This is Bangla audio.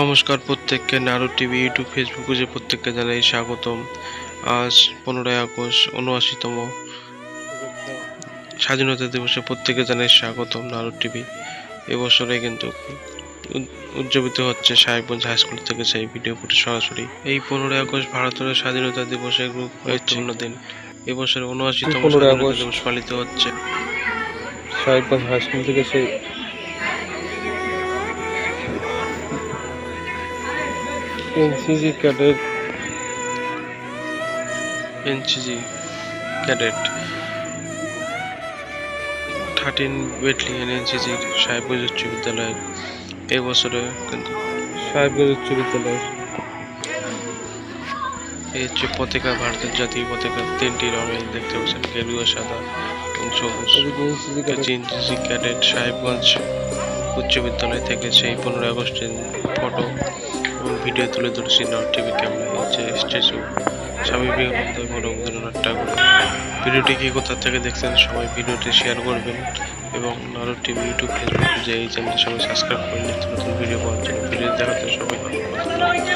নমস্কার প্রত্যেককে নারু টিভি ইউটিউব ফেসবুক পেজে প্রত্যেককে জানাই স্বাগতম। আজ পনেরোই আগস্ট উনআশিতম স্বাধীনতা দিবসে প্রত্যেকে জানাই স্বাগতম নারু টিভি। এবছরে কিন্তু উদযাপিত হচ্ছে সাহেবগঞ্জ হাই স্কুল থেকে সেই ভিডিও ফুটে সরাসরি। এই পনেরোই আগস্ট ভারতের স্বাধীনতা দিবসের গুরুত্বপূর্ণ দিন। এবছর উনআশিতম 15 স্বাধীনতা দিবস পালিত হচ্ছে। সাহেবগঞ্জ হাই স্কুল থেকে সেই NCC cadet NCC cadet thirteen battalion এনসিজির Sahebganj উচ্চ বিদ্যালয়ে এবছরে কিন্তু সাহেবগঞ্জ উচ্চ বিদ্যালয় এই হচ্ছে পতাকা ভারতের জাতীয় পতাকা তিনটি রঙে দেখতে পাচ্ছেন গেরুয়া সাদা এবং সবুজ। এনসিসি ক্যাডেট ক্যাডেট সাহেবগঞ্জ উচ্চ বিদ্যালয় থেকে সেই পনেরোই আগস্টের ফটো এবং ভিডিও তুলে ধরেছি নর্থ টিভি ক্যামেরা হচ্ছে স্ট্যাচু স্বামী বিবেকানন্দ এবং রবীন্দ্রনাথ ঠাকুর ভিডিওটি কি কোথা থেকে দেখছেন সবাই ভিডিওটি শেয়ার করবেন এবং নরক টিভি ইউটিউব ফেসবুক যে এই চ্যানেলটি সবাই সাবস্ক্রাইব করে নিচ্ছে নতুন ভিডিও পাওয়ার জন্য ভিডিও দেখাতে সবাই ভালো